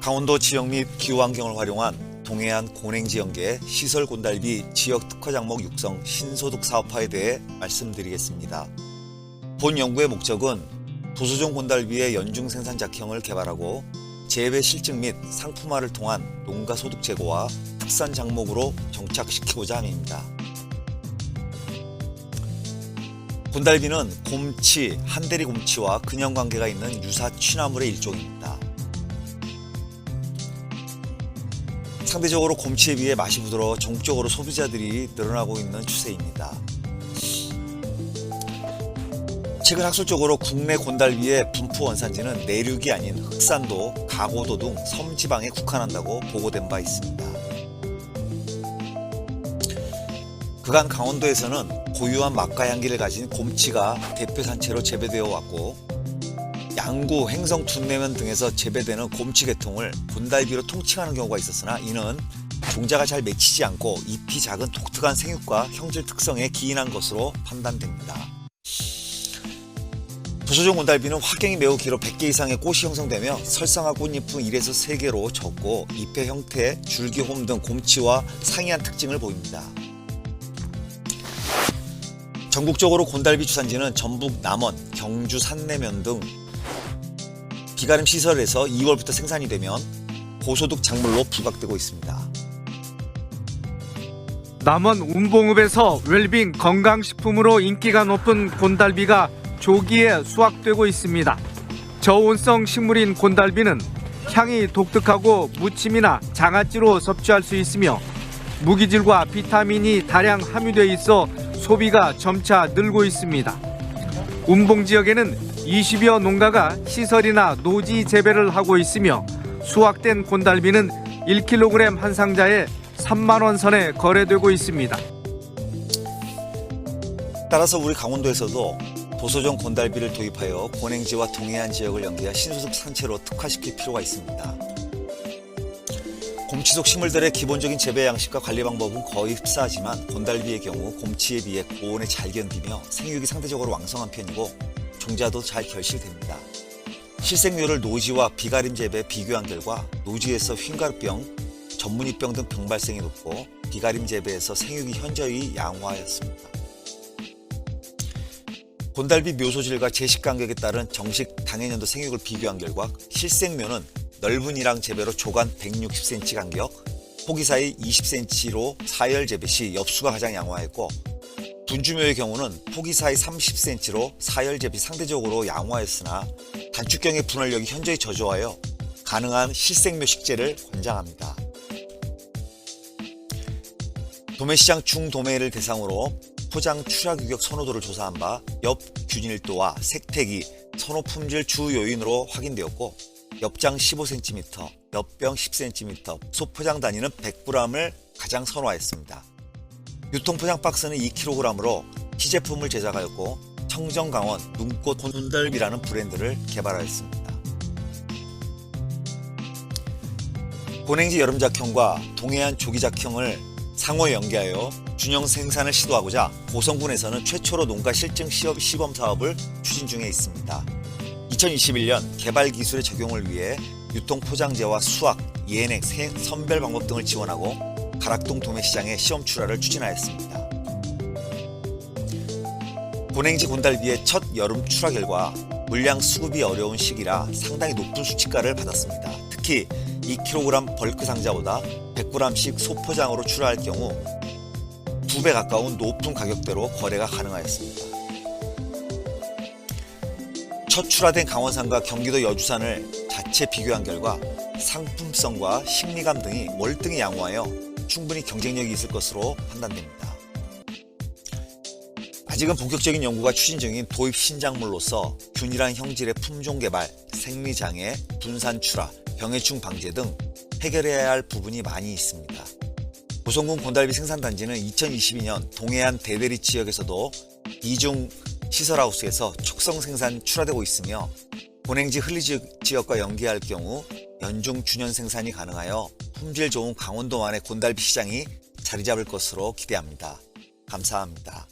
강원도 지역 및 기후 환경을 활용한 동해안 고냉지 연계 시설 곤달비 지역 특화 작목 육성 신소득 사업화에 대해 말씀드리겠습니다. 본 연구의 목적은 도소종 곤달비의 연중 생산 작형을 개발하고 재배 실증 및 상품화를 통한 농가 소득 제고와 특산 작목으로 정착시키고자 함입니다. 곤달비는 곰치, 한대리 곰치와 근형 관계가 있는 유사 취나물의 일종입니다. 상대적으로 곰치에 비해 맛이 부드러워 전국적으로 소비자들이 늘어나고 있는 추세입니다. 최근 학술적으로 국내 곤달비의 분포 원산지는 내륙이 아닌 흑산도, 가고도 등 섬지방에 국한한다고 보고된 바 있습니다. 그간 강원도에서는 고유한 맛과 향기를 가진 곰치가 대표 산채로 재배되어 왔고 양구, 행성, 둔내면 등에서 재배되는 곰치 계통을 곤달비로 통칭하는 경우가 있었으나 이는 종자가 잘 맺히지 않고 잎이 작은 독특한 생육과 형질 특성에 기인한 것으로 판단됩니다. 도소종 곤달비는 화경이 매우 길어 100개 이상의 꽃이 형성되며 설상화 꽃잎은 1에서 3개로 적고 잎의 형태, 줄기 홈 등 곰치와 상이한 특징을 보입니다. 전국적으로 곤달비 주산지는 전북 남원, 경주 산내면 등 비가림 시설에서 2월부터 생산이 되면 고소득 작물로 부각되고 있습니다. 남원 운봉읍에서 웰빙 건강식품으로 인기가 높은 곤달비가 조기에 수확되고 있습니다. 저온성 식물인 곤달비는 향이 독특하고 무침이나 장아찌로 섭취할 수 있으며 무기질과 비타민이 다량 함유되어 있어 소비가 점차 늘고 있습니다. 운봉 지역에는 20여 농가가 시설이나 노지 재배를 하고 있으며 수확된 곤달비는 1kg 한 상자에 3만 원 선에 거래되고 있습니다. 따라서 우리 강원도에서도 도소종 곤달비를 도입하여 고냉지와 동해안 지역을 연계한 신소득 산채로 특화시킬 필요가 있습니다. 곰치 속 식물들의 기본적인 재배 양식과 관리 방법은 거의 흡사하지만 곤달비의 경우 곰치에 비해 고온에 잘 견디며 생육이 상대적으로 왕성한 편이고 종자도 잘 결실됩니다. 실생률을 노지와 비가림 재배에 비교한 결과 노지에서 휜가루병, 전문이병 등 병 발생이 높고 비가림 재배에서 생육이 현저히 양호하였습니다. 곤달비 묘소질과 제식 간격에 따른 정식 당해년도 생육을 비교한 결과 실생묘는 넓은 이랑 재배로 조간 160cm 간격, 포기 사이 20cm로 사열 재배 시 엽수가 가장 양호하였고 분주묘의 경우는 포기 사이 30cm로 사열 재배 상대적으로 양호하였으나 단축경의 분할력이 현저히 저조하여 가능한 실생묘 식재를 권장합니다. 도매시장 중도매를 대상으로 포장 출하 규격 선호도를 조사한 바 엽 균일도와 색택이 선호 품질 주 요인으로 확인되었고 엽장 15cm, 엽병 10cm, 소포장 단위는 100g을 가장 선호하였습니다. 유통포장 박스는 2kg으로 시제품을 제작하였고 청정강원 눈꽃 곤달비라는 브랜드를 개발하였습니다. 고냉지 여름작형과 동해안 조기작형을 상호 연계하여 준형 생산을 시도하고자 고성군에서는 최초로 농가 실증 시업 시범 사업을 추진 중에 있습니다. 2021년 개발 기술의 적용을 위해 유통 포장재와 수확, 생- 선별 방법 등을 지원하고 가락동 도매시장에 시험 출하를 추진하였습니다. 고냉지 곤달 비의 첫 여름 출하 결과 물량 수급이 어려운 시기라 상당히 높은 수치가를 받았습니다. 특히 2kg 벌크 상자보다 100g씩 소포장으로 출하할 경우 2배 가까운 높은 가격대로 거래가 가능하였습니다. 첫 출하된 강원산과 경기도 여주산을 자체 비교한 결과 상품성과 식미감 등이 월등히 양호하여 충분히 경쟁력이 있을 것으로 판단됩니다. 아직은 본격적인 연구가 추진 중인 도입 신작물로서 균일한 형질의 품종 개발, 생리장애, 분산 출하, 병해충 방제 등 해결해야 할 부분이 많이 있습니다. 고성군 곤달비 생산단지는 2022년 동해안 대대리 지역에서도 이중 시설하우스에서 촉성 생산 출하되고 있으며 고냉지 흘리 지역과 연계할 경우 연중 준현 생산이 가능하여 품질 좋은 강원도만의 곤달비 시장이 자리 잡을 것으로 기대합니다. 감사합니다.